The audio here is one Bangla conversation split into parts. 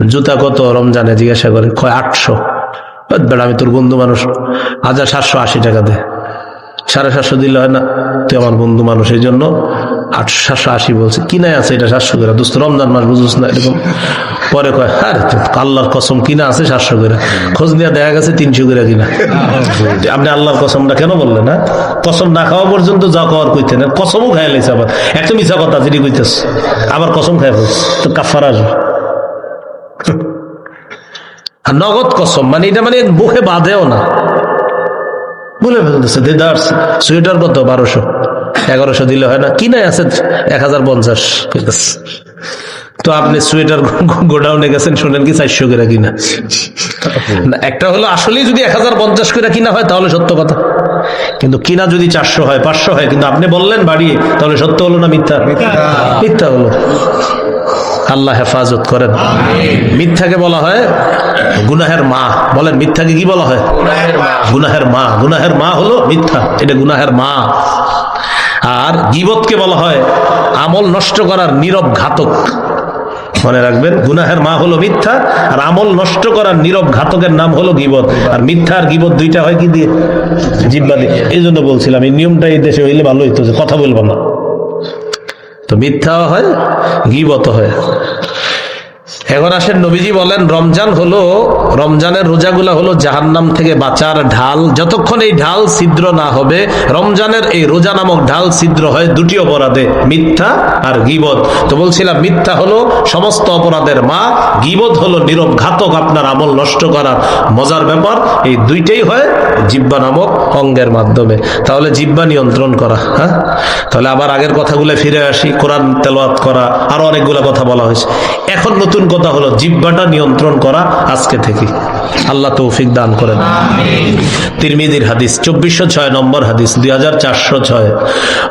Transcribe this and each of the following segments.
জুতা কত রমজানে? জিজ্ঞাসা করে, কয়, আটশো। বেড়া, আমি তোর বন্ধু মানুষ। হাজার সাতশো আশি টাকা দে। সাড়ে সাতশো দিলে হয় না? তুই আমার বন্ধু মানুষ, এই জন্য আটশো, সাতশো আশি বলছে। কিনাই আছে এটা সাতশো করে? দোস্ত, রমজান মাস বুঝুস না, এরকম। পরে কয় হ্যাঁ আল্লাহর কসম, কিনা আছে সাতশো করে? খোঁজ নিয়ে দেখা গেছে তিনশো করে কিনা। আপনি আল্লাহর কসমটা কেন বললেন না কসম না খাওয়া পর্যন্ত যা খাওয়ার কইতে না কসমও খাই লাইছে আবার। একটা মিশা কথা যেটি কইতেছ, আবার কসম খাই তো কাফার আসবে। নগদ কসম মানে এটা মানে মুখে বাঁধেও না। বলে ফেলতেছে দেদার সোয়েটার কত বারোশো। এগারোশো দিলে হয় না। কিনে আছে এক হাজার পঞ্চাশ। তো আপনি সোয়েটার গোডাউনে গেছেন শুনেন কি চারশো করে কিনা। একটা হলো আসলেই যদি এক হাজার পঞ্চাশ করে কিনা হয় তাহলে সত্য কথা। কিন্তু কিনা যদি চারশো হয় পাঁচশো হয় কিন্তু আপনি বললেন বাড়িয়ে তাহলে সত্য হলো না মিথ্যা। মিথ্যা হলো। আল্লাহ হেফাজত করেন। মিথ্যাকে বলা হয় গুনাহের মা। বলেন মিথ্যাকে কি বলা হয়? গুনাহের মা। গুনাহের মা। হলো মিথ্যা। এটা গুনাহের মা। আর গিবতকে বলা হয় আমল নষ্ট করার নীরব ঘাতক। মনে রাখবেন গুনাহের মা হলো মিথ্যা আর আমল নষ্ট করার নীরব ঘাতকের নাম হলো গিবত। আর মিথ্যা আর গিবত দুইটা হয় কি দিয়ে? জিব্বা দিয়ে। এই জন্য বলছিলাম এই নিয়মটা এই দেশে হইলে ভালো হইতো কথা বলব না। তো মিথ্যাও হয় গিবত হয়। এখন আসেন নবীজি বলেন, রমজান হলো, রমজানের রোজাগুলা হলো জাহান্নাম থেকে বাঁচার ঢাল। যতক্ষণ এই ঢাল ছিদ্র না হবে, রমজানের এই রোজা নামক ঢাল ছিদ্র হয় দুটি অপরাধে, মিথ্যা আর গিবত। তো বলছিলাম, মিথ্যা হলো সমস্ত অপরাধের মা, গিবত হলো নীরব ঘাতক আপনার আমল নষ্ট করার মজার ব্যাপার, এই দুইটাই হয় জিব্বা নামক অঙ্গের মাধ্যমে। তাহলে জিব্বা নিয়ন্ত্রণ করা হ্যাঁ? তাহলে আবার আগের কথাগুলো ফিরে আসি, কোরআন তেলাওয়াত করা, আরও অনেকগুলো কথা বলা হয়েছে। এখন নতুন কথা হলো জিব্বাটা নিয়ন্ত্রণ করা আজকে থেকে। আল্লাহ তৌফিক দান করেন। তিরমিদির হাদিস, চব্বিশশো ছয় নম্বর হাদিস, দুই হাজার চারশো ছয়।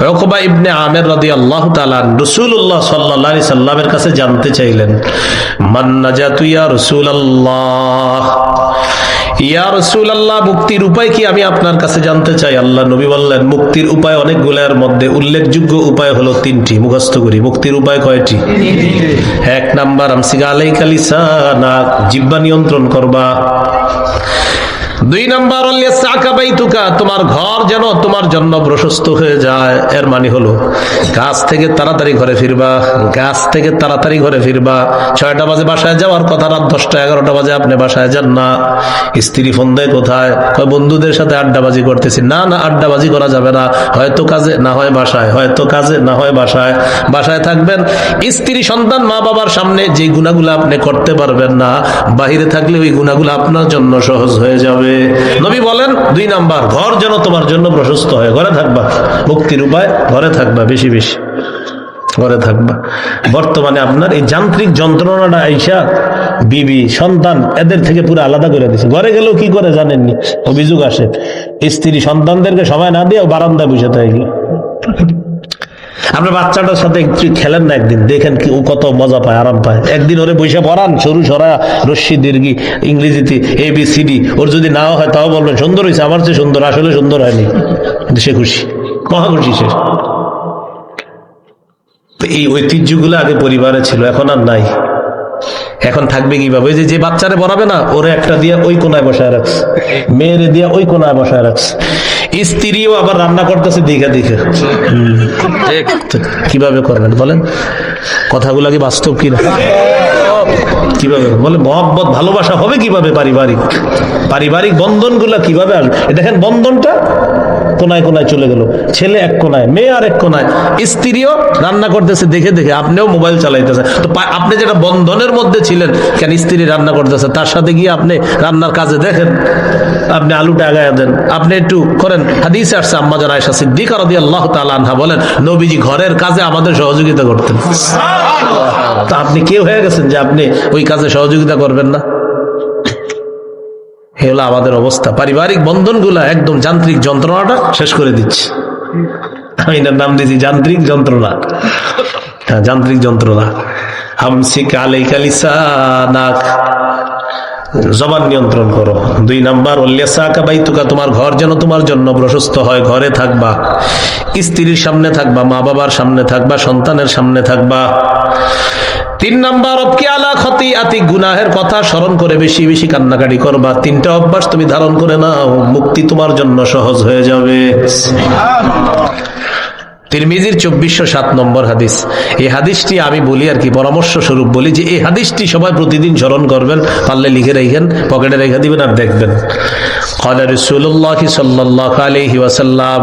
রকবা ইবনে আমের রদি আল্লাহ তালান রসুল্লাহ সাল্লাহ সাল্লামের কাছে জানতে চাইলেন মান্না জাতুইয়া রসুল আল্লাহ ইয়া রসুল আল্লাহ মুক্তির উপায় কি আমি আপনার কাছে জানতে চাই? আল্লাহ নবী বললেন, মুক্তির উপায় অনেকগুলোর মধ্যে উল্লেখযোগ্য উপায় হলো তিনটি, মুখস্থ করি। মুক্তির উপায় কয়টি? এক নাম্বার, আমসিগা আলাই কালিসা না জিব্বা নিয়ন্ত্রণ করবা। দুই নাম্বার তুকা তোমার ঘর যেন তোমার জন্য প্রশস্ত হয়ে যায়। এর মানে হলো, গাছ থেকে তাড়াতাড়ি ঘরে ফিরবা, গাছ থেকে তাড়াতাড়ি ঘরে ফিরবা। ছয়টা বাজে বাসায় যাওয়ার কথা, রাত দশটা, এগারোটা বাজে আপনি বাসায় যান না। স্ত্রী ফোন দেয়, কোথায়? বন্ধুদের সাথে আড্ডাবাজি করতেছি। না না, আড্ডাবাজি করা যাবে না। হয়তো কাজে, না হয় বাসায়। হয়তো কাজে, না হয় বাসায়। বাসায় থাকবেন, স্ত্রী, সন্তান, মা বাবার সামনে যে গুণাগুলো আপনি করতে পারবেন না, বাহিরে থাকলে ওই গুণাগুলো আপনার জন্য সহজ হয়ে যাবে। নবী বলেন, দুই নাম্বার, ঘর যেন তোমার জন্য প্রশস্ত হয়। ঘরে থাকবা। মুক্তির উপায়, ঘরে থাকবা, বেশি বেশি। ঘরে থাকবা। বর্তমানে আপনার এই যান্ত্রিক যন্ত্রণাটা আইসা বিবি, সন্তান, এদের থেকে পুরো আলাদা করে দিছে। ঘরে গেলেও কি করে জানেননি? অভিযোগ আসে। স্ত্রী সন্তানদেরকে সময় না দিয়ে বারান্দায় বসে থাকে। আপনার বাচ্চাটার সাথে একটু খেলেন না একদিন, দেখেন কি ও কত মজা পায়, আরাম পায়। একদিন ওরে বৈশা পড়ান, সরু সরা রশ্মি, দীর্ঘি, ইংরেজিতে এ বি সি ডি ওর যদি নাও হয় তাও বলবেন, সুন্দর হয়েছে আমার চেয়ে সুন্দর, আসলে সুন্দর হয়নি। কিন্তু সে খুশি। মহা খুশি সে এই ঐতিহ্যগুলো আগে পরিবারে ছিল, এখন আর নাই। এখন থাকবে কীভাবে? যে যে বাচ্চারে বরাবে না ওরে একটা দিয়ে ওই কোনায় বসায় রাখছে। মেয়েরে দিয়ে ওই কোনায় বসায় রাখছে। স্ত্রীও আবার রান্না করতেছে দিঘা দিঘা। কীভাবে করবেন বলেন? কথাগুলো কি বাস্তব কিনা? কীভাবে? বলে মহব্বত ভালোবাসা হবে কীভাবে পারিবারিক? পারিবারিক বন্ধনগুলো কীভাবে আসবে? দেখেন বন্ধনটা কোনায় কোনায় চলে গেল। ছেলে এক কোনায় মেয়ে আর এক কোনায়। স্ত্রীও রান্না করতেছে দেখে দেখে আপনিও মোবাইল চালাইতেছে তো আপনি যেটা বন্ধনের মধ্যে ছিলেন কেন স্ত্রী রান্না করতেছে? তার সাথে গিয়ে আপনি রান্নার কাজে দেখেন। আপনি আলুটা আগায় দেন। আপনি একটু করেন। হাদিসে আসছে আম্মা জান আয়েশা সিদ্দিকা রাদিয়াল্লাহু তাআলা আনহা বলেন নবীজি ঘরের কাজে আমাদের সহযোগিতা করতেন। তা আপনি কেউ হয়ে গেছেন যে আপনি ওই কাজে সহযোগিতা করবেন না? এ হলো আমাদের অবস্থা। পারিবারিক বন্ধনগুলা একদম যান্ত্রিক যন্ত্রণাটা শেষ করে দিচ্ছে। আমি এটার নাম দিয়েছি যান্ত্রিক যন্ত্রণা। হ্যাঁ যান্ত্রিক যন্ত্রণা। হামসিক আলাইকা লিসানাক। জবান নিয়ন্ত্রণ করো। দুই নাম্বার বাইতুকা, তোমার ঘর যেন তোমার জন্য প্রশস্ত হয়। ঘরে থাকবা। স্ত্রীর সামনে থাকবা মা বাবার সামনে থাকবা, সন্তানের সামনে থাকবা। তিন নাম্বার অপকি আলা ক্ষতি আতি গুনাহের কথা স্মরণ করে বেশি বেশি কান্নাকাটি করবা। তিনটা অভ্যাস তুমি ধারণ করে নাও, মুক্তি তোমার জন্য সহজ হয়ে যাবে। তিরমিজির চব্বিশশো সাত নম্বর হাদিস এই হাদিসটি আমি বলি আর কি পরামর্শ স্বরূপ বলি যে এই হাদিসটি সবাই প্রতিদিন স্মরণ করবেন পারলে লিখে রেখেন পকেটে রেখে দিবেন আর দেখবেন قال رسول الله صلى الله عليه وسلم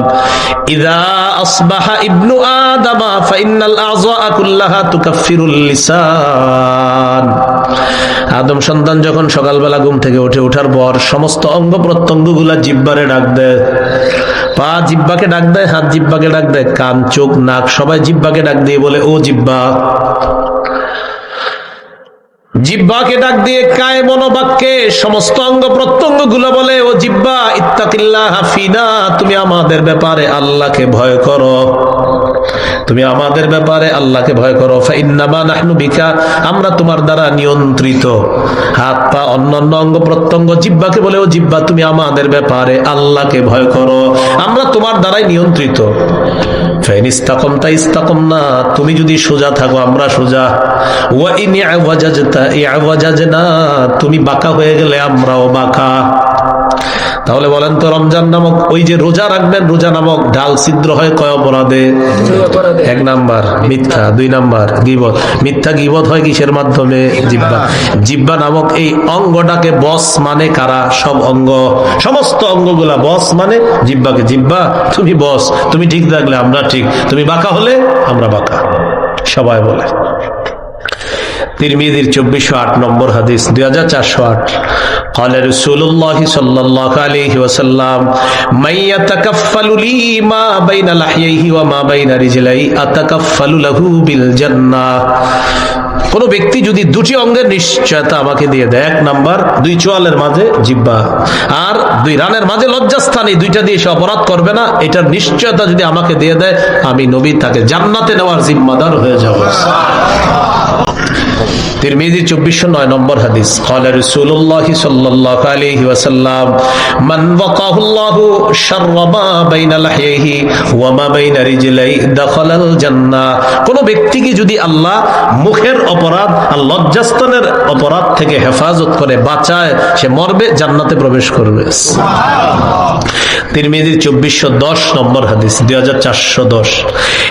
إذا أصبح ابن آدم فإن الأعضاء كلها تكفر اللسان আদম সন্তান যখন সকালবেলা ঘুম থেকে উঠে ওঠার পর সমস্ত অঙ্গ প্রত্যঙ্গ গুলা জিব্বারে ডাক দেয় পা জিব্বাকে ডাক দেয়, হাত জিব্বাকে ডাক দেয়, কান, চোখ, নাক, সবাই জিব্বাকে ডাক দিয়ে বলে, ও জিব্বা। জিব্বাকে ডাক দিয়ে কায় মনোবাক্যে সমস্ত অঙ্গ প্রত্যঙ্গগুলো বলে, ও জিব্বা, ইত্তাকিল্লাহ হাফিনা তুমি আমাদের ব্যাপারে আল্লাহকে ভয় করো। তুমি আমাদের ব্যাপারে আল্লাহকে ভয় করো। নাহনু বিকা, আমরা তোমার দ্বারা নিয়ন্ত্রিত। হাত, পা, অন্যান্য অঙ্গ প্রত্যঙ্গ জিব্বাকে বলে ও জিব্বা তুমি আমাদের ব্যাপারে আল্লাহকে ভয় করো। আমরা তোমার দ্বারাই নিয়ন্ত্রিত। ইস্তাকম না তুমি যদি সোজা থাকো, আমরা সোজা। ওয়া ইন ইয়াওয়াজাজতা, ইয়াওয়াজাজনা, তুমি বাঁকা হয়ে গেলে আমরাও বাঁকা। তাহলে বলেন তো রমজান নামক ওই যে রোজা রাখবেন রোজা নামক ঢাল ছিদ্র হয় কয় অপরাধে। এক নাম্বার মিথ্যা দুই নাম্বার গিবত। মিথ্যা গিবত হয় কিসের মাধ্যমে? জিব্বা। জিব্বা নামক এই অঙ্গটাকে বস মানে কারা? সব অঙ্গ সমস্ত অঙ্গগুলা বস মানে জিব্বাকে। জিব্বা তুমি বস তুমি ঠিক থাকলে আমরা ঠিক তুমি বাঁকা হলে আমরা বাঁকা। সবাই বলে। তিরমিদির চব্বিশশো আট নম্বর হাদিস দুই হাজার চারশো আট قال رسول الله صلى الله عليه وسلم من يتكفل لي ما بين لحييه وما بين رجليه أتكفل له بالجنة কোন ব্যক্তি যদি দুটি অঙ্গের নিশ্চয়তা আমাকে দিয়ে দেয় এক নাম্বার দুই চোয়ালের মাঝে জিব্বা আর দুই রানের মাঝে লজ্জাস্থানে দুইটা দিয়ে সে অপরাধ করবে না এটার নিশ্চয়তা যদি আমাকে দিয়ে দেয় আমি নবী তাকে জান্নাতে নেওয়ার জিম্মাদার হয়ে যাব তিরমিজি চব্বিশশো নয় নম্বর হাদিস قال رسول الله صلى الله عليه وسلم من وقاه الله شر ما بين لحيه وما بين رجليه دخل الجنة কোন ব্যক্তিকে যদি আল্লাহ মুখের অপরাধ আর লজ্জাস্থানের অপরাধ থেকে হেফাজত করে বাঁচায় সে মরবে জান্নাতে প্রবেশ করবে তিরমিজির চব্বিশশো দশ নম্বর হাদিস দুই হাজার চারশো দশ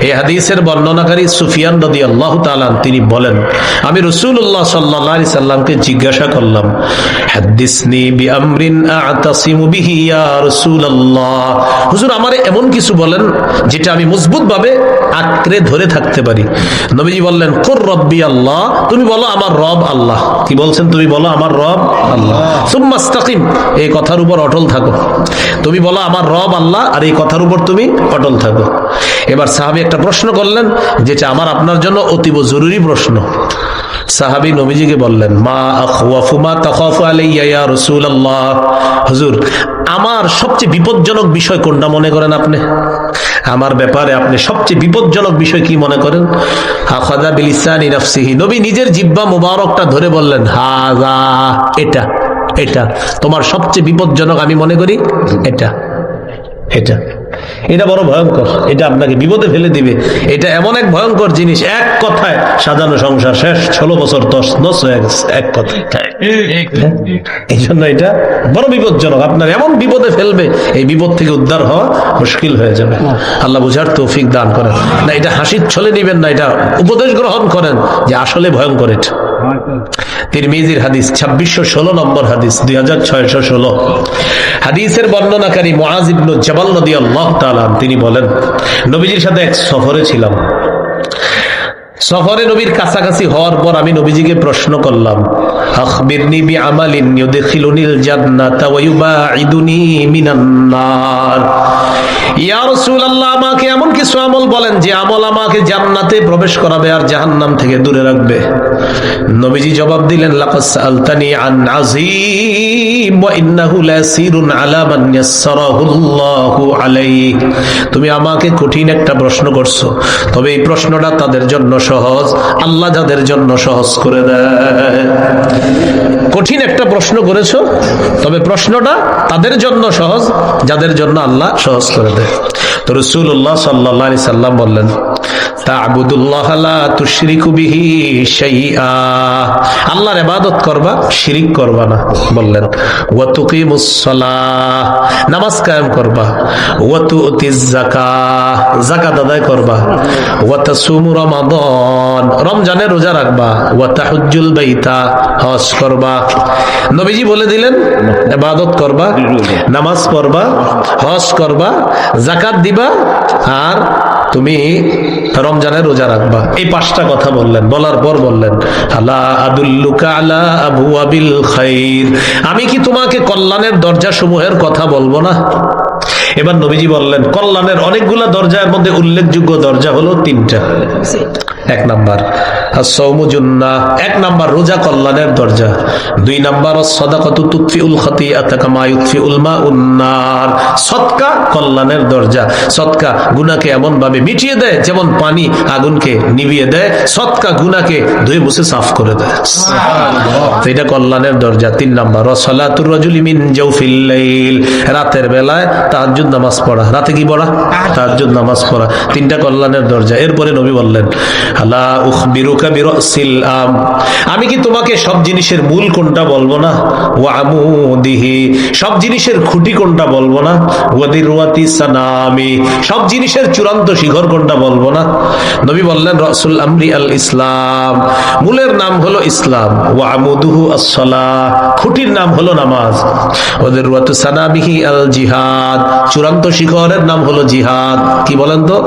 এই হাদিসের বর্ণনাকারী সুফিয়ান নদী আল্লাহ তালান তিনি বলেন আমি রসুল্লাহ সাল্লাহ সাল্লামকে জিজ্ঞাসা করলাম এমন কিছু বলেন যেটা আমি আঁকড়ে ধরে থাকতে পারি। নবীজি বললেন রব্বি আল্লাহ। তুমি বলো, আমার রব আল্লাহ। কি বলছেন তুমি বলো, আমার রব আল্লাহ। এই কথার উপর অটল থাকো। তুমি বলো, আমার রব আল্লাহ, আর এই কথার উপর তুমি অটল থাকো। এবার সাহাবি একটা প্রশ্ন করলেন, যেটা আমার আপনার জন্য অতীব জরুরি প্রশ্ন। সাহাবি নবীজিকে বললেন হুজুর, আমার সবচেয়ে বিপজ্জনক বিষয় কোনটা মনে করেন আপনি? আমার ব্যাপারে আপনি সবচেয়ে বিপজ্জনক বিষয় কি মনে করেন? আখাদা বিলিসানি নাফসিহি। নবী নিজের জিব্বা মুবারকটা ধরে বললেন, হাযা, এটা এটা। তোমার সবচেয়ে বিপজ্জনক আমি মনে করি, এটা এটা। এটা বড় ভয়ঙ্কর। এটা আপনাকে বিপদে ফেলে দিবে। এটা এমন এক ভয়ঙ্কর জিনিস, এক কথায় সাজানো সংসার শেষ, ষোলো বছর দশ নস হয়ে গেছে, এক কথায়। এই জন্য এটা বড় বিপজ্জনক। আপনার এমন বিপদে ফেলবে, এই বিপদ থেকে উদ্ধার হওয়া মুশকিল হয়ে যাবে। আল্লাহ বুঝার তৌফিক দান করেন। না, এটা হাসির ছলে নিবেন না, এটা উপদেশ গ্রহণ করেন যে আসলে ভয়ঙ্কর এটা। তিরমিজির হাদিস, ছাব্বিশশো ষোলো নম্বর হাদিস, দুই হাজার ছয়শো ষোলো। হাদিসের বর্ণনাকারী জাবাল নদী আল্লাহ তাআলা তিনি বলেন, নবীজির সাথে এক সফরে ছিলাম। সফরে নবীর কাছাকাছি হওয়ার পর আমি নবীজিকে প্রশ্ন করলাম আমালিন ইয়া রাসূলুল্লাহ, আমাকে এমন কিছু আমল বলেন যে আমল আমাকে জান্নাতে প্রবেশ করাবে আর জাহান্নাম থেকে দূরে রাখবে। নবীজি জবাব দিলেন তুমি আমাকে কঠিন একটা প্রশ্ন করছ, তবে এই প্রশ্নটা তাদের জন্য সহজ, আল্লাহ যাদের জন্য সহজ করে দেয়। কঠিন একটা প্রশ্ন করেছ, তবে প্রশ্নটা তাদের জন্য সহজ, যাদের জন্য আল্লাহ সহজ করে দেয়। তো রসুল্লাহ সাল্লাহ সাল্লাম বললেন আল্লাহর করবা, শিরিক করবা না, বললেন। নামাজ করবা। করবা। রমজানে রোজা রাখবা। ওয়া হজ করবা। নবীজি বলে দিলেন, ইবাদত করবা, নামাজ পড়বা, হজ করবা, যাকাত দিবা, আর তুমি রমজানের রোজা রাখবা। এই পাঁচটা কথা বললেন, বলার পর বললেন, আলা আদুল্লুকা আলা আবু আবিল খাইর। আমি কি তোমাকে কল্যাণের দরজা সমূহের কথা বলব না? এবার নবীজি বললেন কল্যাণের অনেকগুলা দরজার মধ্যে উল্লেখযোগ্য দরজা হলো তিনটা। এক নাম্বার সৌমুজুন্না এক নাম্বার রোজা কল্যাণের দরজা। দুই নাম্বার সদাকত তুৎফি উল খতি আতাকামা উলমা উন্নার সৎকা কল্যাণের দরজা। সৎকা গুনাকে এমন ভাবে মিটিয়ে দেয় যেমন পানি আগুনকে নিভিয়ে দেয়। সৎকা গুনাকে ধুয়ে মুছে সাফ করে দেয়। এটা কল্যাণের দরজা। তিন নাম্বার সলাতুর রজুল মিন জৌফিল লাইল। রাতের বেলায় তাহাজ্জুদ নামাজ পড়া। রাতে কি পড়া? তাহাজ্জুদ নামাজ পড়া। তিনটা কল্যাণের দরজা। এরপরে নবী বললেন, আলা উখবিরুকা বিরাসিল আম। আমি কি তোমাকে সব জিনিসের মূল কোনটা বলব না? ওয়া আমুদিহি। সব জিনিসের খুঁটি কোনটা বলব না? ওয়াদিরওয়াতি সানামি। সব জিনিসের চূড়ান্ত শিখর কোনটা বলব না? নবী বললেন, রাসূল আমরি আল ইসলাম। মূলের নাম হলো ইসলাম। ওয়া আমুদুহু আস-সালাহ। খুঁটির নাম হলো নামাজ। ওদের ওয়াতু সানাবিহি আল জিহাদ। চূড়ান্ত শিখরের নাম হলো জিহাদ। কি বলেন তো?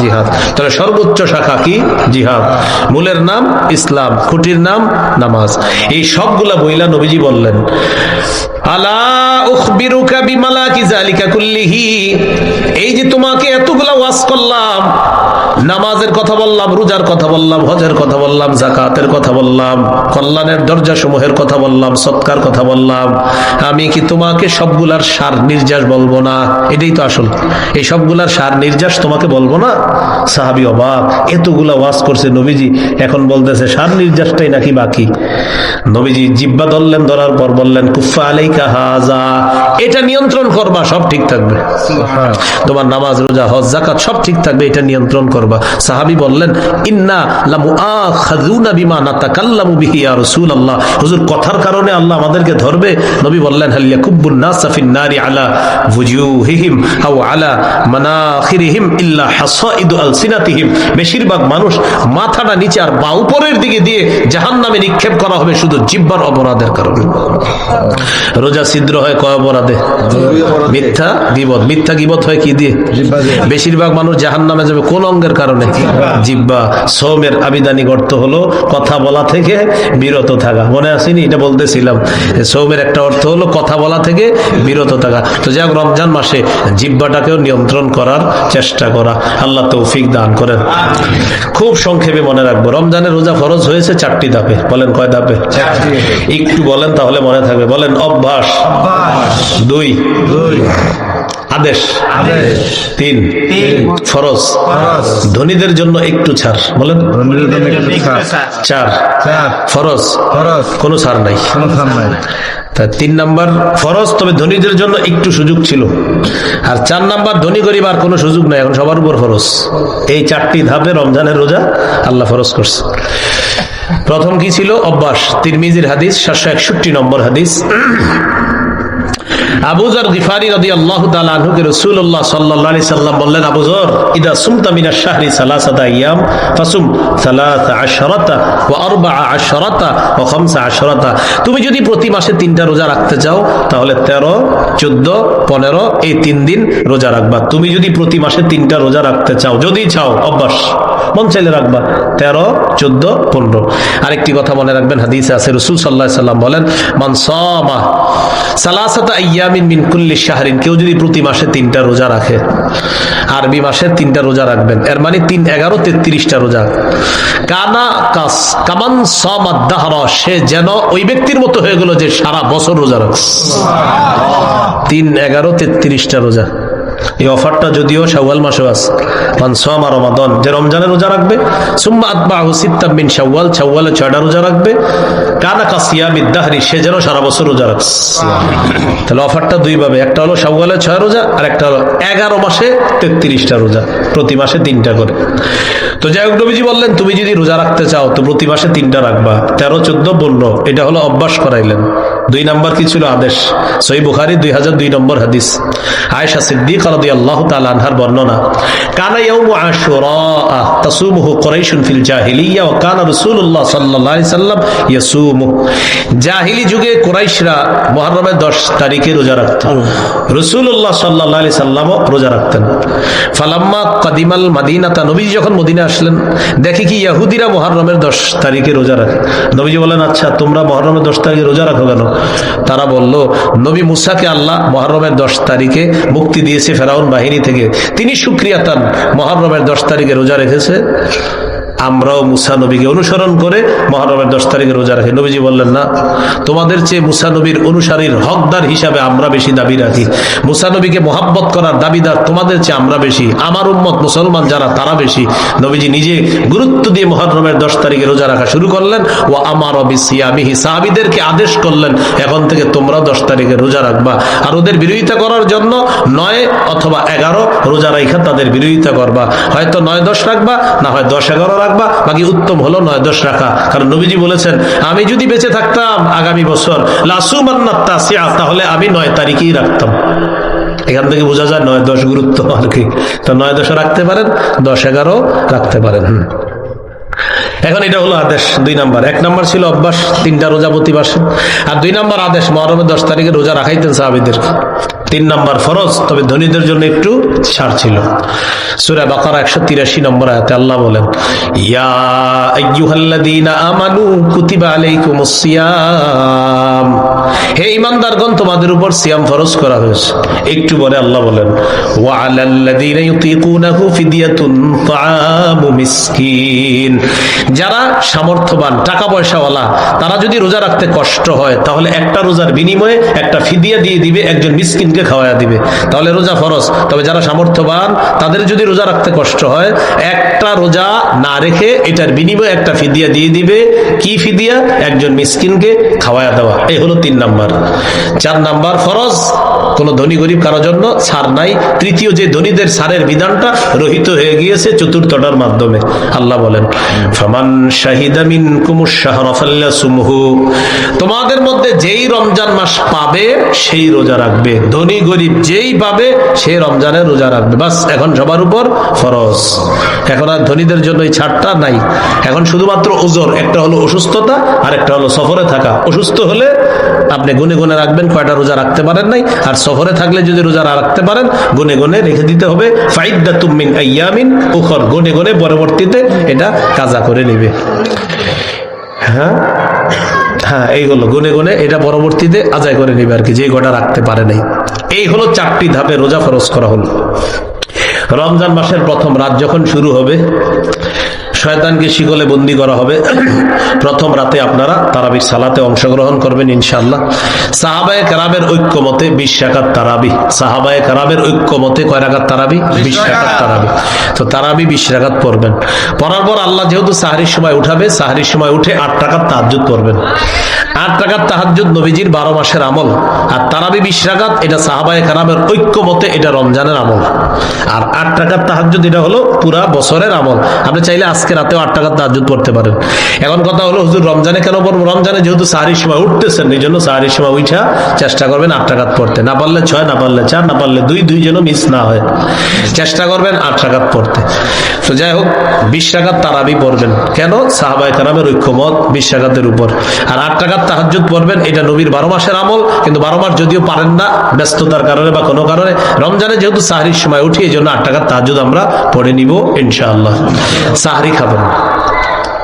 জিহাদ। তাহলে সর্বোচ্চ শাখা কি? জিহাদ। মূলের নাম ইসলাম খুঁটির নাম নামাজ। এই সবগুলা বইলা নবীজি বললেন আলা উখবিরুকা বিমালাকি জালিকা কুল্লিহি। এই যে তোমাকে এতগুলা ওয়াজ করলাম নামাজের কথা বললাম রোজার কথা বললাম হজের কথা বললাম জাকাতের কথা বললাম কল্যাণের দরজা সমূহের কথা বললাম সৎকার কথা বললাম। আমি কি তোমাকে সবগুলার সার নির্যাস বলব না? এটাই তো আসল। এই সবগুলার সার নির্যাস তোমাকে বলব না? সাহাবি অবাক এতগুলা ওয়াজ করছে নবীজি এখন বলতেছে সার নির্যাসটাই নাকি বাকি? নবীজি জিব্বা ধরলেন ধরার পর বললেন কুফা আলাইকা হাজা এটা নিয়ন্ত্রণ করবা সব ঠিক থাকবে। তোমার নামাজ রোজা হজ জাকাত সব ঠিক থাকবে এটা নিয়ন্ত্রণ করবা। সাহাবী বললেন ইন্না লামু আখাযুনা বিমা নাতাকাল্লামু বিহি ইয়া রাসূলুল্লাহ। হুজুর কথার কারণে আল্লাহ আমাদেরকে ধরবে? নবী বললেন হাল ইয়াকুব্বুন নাসা ফিন নারি আলা ওয়ুজুহিহিম আও আলা মানাখিরিহিম ইল্লা হাসাইদু আলসিনাতিহিম। বেশিরভাগ মানুষ মাথাটা নিচে আর বা উপরের দিকে দিয়ে জাহান্নামে নিক্ষেপ করা হবে শুধু জিব্বার অপরাধের কারণে। রোজা ছিদ্র হয় কয় অপরাধে? মিথ্যা গিবত। মিথ্যা গিবত হয় কি দিয়ে? বেশিরভাগ মানুষ জাহান নামে যাবে কোন অঙ্গের কারণে? জিব্বা। সোমের আবিধানিক অর্থ হলো কথা বলা থেকে বিরত থাকা। মনে আসেনি? এটা বলতেছিলাম। সোমের একটা অর্থ হলো কথা বলা থেকে বিরত থাকা। তো যাক রমজান মাসে জিব্বাটাকেও নিয়ন্ত্রণ করার চেষ্টা করা। আল্লাহ তৌফিক দান করেন। খুব সংক্ষেপে মনে রাখব রমজানের রোজা ফরজ হয়েছে চারটি ধাপে। বলেন কয় ধাপে? একটু বলেন তাহলে মনে থাকবে। বলেন অভ্যাস। দুই। আদেশ। তিন ফরজ। ধনীদের জন্য একটু ছাড় বলেন। চার ফরজ। কোনো ছাড় নাই। তা তিন নাম্বার ফরজ তবে ধনীদের জন্য একটু সুযোগ ছিল। আর চার নাম্বার ধনী গরিব আর কোনো সুযোগ নাই। এখন সবার উপর ফরজ। এই চারটি ধাপে রমজানের রোজা আল্লাহ ফরজ করছে। প্রথম কি ছিল? অভ্যাস। তিরমিজির হাদিস সাতশো একষট্টি নম্বর হাদিস। আবুজার গিফারি আল্লাহ তালুকে রসুল্লাহ সাল্লাহ সাল্লাম বললেন আবুজর ইদা শাহরি ফাসুম সালাসা ও আরবা ও খামসা তুমি যদি প্রতি মাসে তিনটা রোজা রাখতে চাও, তাহলে তেরো, চোদ্দ, পনেরো, এই তিন দিন রোজা রাখবা। তুমি যদি প্রতি মাসে তিনটা রোজা রাখতে চাও, যদি চাও, অভ্যাস। মন চাইলে রাখবা। তেরো, চোদ্দ, পনেরো। আরেকটি কথা মনে রাখবেন, হাদিসে আছে, রসুল সাল্লাহ সাল্লাম বলেন, মান সমা সালাসাতা রাখে, আরবি মাসে তিনটা রোজা রাখবেন, এর মানে তিন, এগারো রোজা। কানা কাস, কামান সে যেন ওই ব্যক্তির মতো হয়ে গেল যে সারা বছর রোজা রাখছে। তিন, এগারো, তেত্রিশটা রোজা। এই অফারটা যদিও শাওয়াল মাসে আছে। মান সোমা রমাদন, যে রমজানের রোজা রাখবে, সুম্মা আতবাহু সিত্তাম মিন শাওয়াল, শাওয়ালে ছয়টা রোজা রাখবে। কানা কাসিয়া বিদ্যাহারি সে যেন সারা বছর রোজা রাখছে তাহলে অফারটা দুই ভাবে, একটা হলো শাওয়ালে ছয় রোজা, আর একটা হলো এগারো মাসে তেত্রিশটা রোজা, প্রতি মাসে তিনটা করে। তো যাই হোক, নবীজি বললেন, তুমি যদি রোজা রাখতে চাও, তো প্রতি মাসে তিনটা রাখবা। তেরো, চোদ্দ, পনেরো, এটা হলো অভ্যাস করাইলেন। দুই নম্বর কি ছিল আদেশ? সই বুখারি দুই হাজার দুই নম্বর হাদিস। আয়েশা সিদ্দিক রাদি আল্লাহ তাআলা আনহার বর্ণনা কানা ইয়াউমু আশুরা তাসুমুহু কুরাইশুন ফিল জাহিলিয়া ওয়া কানা রাসূলুল্লাহ সাল্লাল্লাহু আলাইহি সাল্লাম ইয়াসুমু। জাহিলি যুগে কুরাইশরা মুহররমের 10 তারিখে রোজা রাখতেন রাসূলুল্লাহ সাল্লাল্লাহু আলাইহি সাল্লামও রোজা রাখতেন। ফালাম্মা কাদিমাল মাদিনাতা নবী যখন মদিনা আসলেন দেখি কি ইহুদিরা মুহররমের 10 তারিখে রোজা রাখে? নবীজি বলেন আচ্ছা তোমরা মুহররমের 10 তারিখে রোজা রাখো কেন? তারা বলল, নবী মুসাকে আল্লাহ মহরমের দশ তারিখে মুক্তি দিয়েছে ফেরাউন বাহিনী থেকে। তিনি সুক্রিয়াতান মহরমের দশ তারিখে রোজা রেখেছে। আমরাও মুসা নবীকে অনুসরণ করে মহরমের দশ তারিখে রোজা রাখি। নবীজি বললেন, না, তোমাদের চেয়ে মুসা নবীর অনুসারীর হকদার হিসাবে আমরা বেশি দাবি রাখি। মুসা নবীকে মোহাব্বত করার দাবিদার তোমাদের চেয়ে আমরা বেশি। আমার উম্মত মুসলমান যারা, তারা বেশি। নবীজি নিজে গুরুত্ব দিয়ে মহরমের দশ তারিখে রোজা রাখা শুরু করলেন ও আমার অবিসিয়ামিহি সাহাবিদেরকে আদেশ করলেন, এখন থেকে তোমরাও দশ তারিখে রোজা রাখবা। আর ওদের বিরোধিতা করার জন্য নয় অথবা এগারো রোজা রাখা তাদের বিরোধিতা করবা। হয়তো নয় দশ রাখবা, না হয় দশ এগারো রাখবা। বাকি উত্তম হলো নয়, দশ রাখা। কারণ নবীজি বলেছেন, আমি যদি বেঁচে থাকতাম আগামী বছর লাসুমান্নাত্তা সিয়া তাহলে আমি নয় তারিখেই রাখতাম। এখান থেকে বোঝা যায় নয় দশ গুরুত্ব আর কি। তো নয় দশে রাখতে পারেন, দশ এগারো রাখতে পারেন। এখন এটা হলো আদেশ, দুই নাম্বার। এক নাম্বার ছিল অভ্যাস, তিনটা রোজা প্রতি মাসে আর দুই নাম্বার আদেশ মহরমের দশ তারিখে রোজা রাখাইতেন সাহাবিদের। তিন নাম্বার ফরজ, তবে ধনীদের জন্য একটু ছাড় ছিল। সুরা বাকারা একশো তিরাশি নম্বর আয়াতে আল্লাহ বলেন হে ইমানদারগণ তোমাদের উপর সিয়াম ফরজ করা হয়েছে। একটু পরে আল্লাহ বলেন যারা সামর্থ্যবান টাকা পয়সাওয়ালা তারা যদি রোজা রাখতে কষ্ট হয়, তাহলে একটা রোজার বিনিময়ে একটা ফিদিয়া দিয়ে দিবে, একজন মিসকিনকে খাওয়ায়া দিবে। তাহলে রোজা ফরজ। তবে যারা সামর্থ্যবান, তাদের যদি রোজা রাখতে কষ্ট হয়, একটা রোজা না রেখে এটার বিনিময়ে একটা ফিদিয়া দিয়ে দিবে। কি ফিদিয়া? একজন মিসকিনকে খাওয়ায়া দেওয়া। এই হলো তিন নাম্বার। চার নাম্বার, ফরজ। কোন ধনী গরিব কারোর জন্য ছাড় নাই। তৃতীয়, যে ধনীদের ছাড়ের বিধানটা রহিত হয়ে গিয়েছে চতুর্থটার মাধ্যমে। আল্লাহ বলেন, ফামান শাহিদা মিনকুমুশ শাহরা ফাল্যাসুমহু তোমাদের মধ্যে যেই রমজান মাস পাবে, সেই রোজা রাখবে। ধনী গরিব যেই পাবে সেই রমজানের রোজা রাখবে। বাস, এখন সবার উপর ফরজ। এখন আর ধনীদের জন্য এই ছাড়টা নাই। এখন শুধুমাত্র ওজোর একটা হলো অসুস্থতা আর একটা হলো সফরে থাকা। অসুস্থ হলে আপনি গুনে গুনে রাখবেন, কয়টা রোজা রাখতে পারেন নাই। আর সফরে থাকলে যদি রোজা না রাখতে পারেন, গুনে গুনে রেখে দিতে হবে। ফাইদা তুমিন আইয়ামিন, উখর, গুনে গুনে পরবর্তীতে এটা কাজা করে নেবে। হ্যাঁ? হ্যাঁ এইগুলো গুনে গুনে এটা পরবর্তীতে আদায় করে নিবে আর কি, যে কটা রাখতে পারে নাই। এই হলো চারটি ধাপে রোজা ফরজ করা হলো। রমজান মাসের প্রথম রাত যখন শুরু হবে শয়তানকে শিকলে বন্দি করা হবে প্রথম রাতে আপনারা তারাবির সালাতে অংশগ্রহণ করবেন ইনশাল্লাহ সাহাবায়ে কারামের ঐক্যমতে বিশ রাকাত তারাবি। সাহাবায়ে কারামের ঐক্যমতে কয় রাকাত তারাবি? বিশ রাকাত। তারাবি। তো তারাবি বিশ রাকাত পড়বেন। পড়ার পর আল্লাহ যেহেতু সাহারির সময় উঠাবে সাহারির সময় উঠে আট টাকার তাহাজুদ পড়বেন। আট টাকার তাহাজুদ নবীজির বারো মাসের আমল। আর তারাবি বিশ রাকাত, এটা সাহাবায়ে কারামের ঐক্যমতে এটা রমজানের আমল। আর আট টাকার তাহাজুদ এটা হলো পুরা বছরের আমল। আপনি চাইলে আজকে রাতেও আট টাকার তাহাজুদ পড়তে পারেন। এখন কথা হলো, হুজুর, রমজানে কেন পড়ব? রমজানে যেহেতু সাহারির সময় উঠতেছেন, এই জন্য সাহারির সময় উঠা চেষ্টা করবেন আট টাকাত পড়তে। না পারলে ছয়, না পারলে চার, না পারলে দুই দুই যেন মিস না হয়। চেষ্টা করবেন আট টাকাত পড়তে। তো যাই হোক, বিশ টাকার তারাবি পড়বেন। কেন? সাহাবাই কারামের ঐক্যমত বিশ টাকাতের উপর। আর আট টাকার তাহাজুদ পড়বেন এটা নবীর বারো মাসের আমল কিন্তু বারো মাস যদিও পারেন না ব্যস্ততার কারণে বা কোনো কারণে রমজানে যেহেতু সাহারির সময় উঠি এই জন্য আট টাকার তাহাজুদ আমরা পড়ে নিব ইনশাআল্লাহ। সাহারি খাবেন।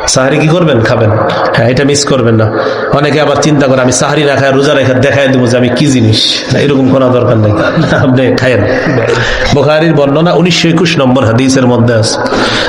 সাহারি কি করবেন? খাবেন। হ্যাঁ এটা মিস করবেন না। অনেকে আবার চিন্তা করে আমি সাহারি না খাই রোজা রেখে দেখাই দেবো যে আমি কি জিনিস। এরকম করা দরকার নেই। আপনি খায়েন। বোখারির বর্ণনা উনিশশো একুশ নম্বর হাদিসের মধ্যে আছে।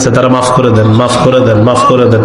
খাইতেছে তারা মাফ করে দেন মাফ করে দেন মাফ করে দেন।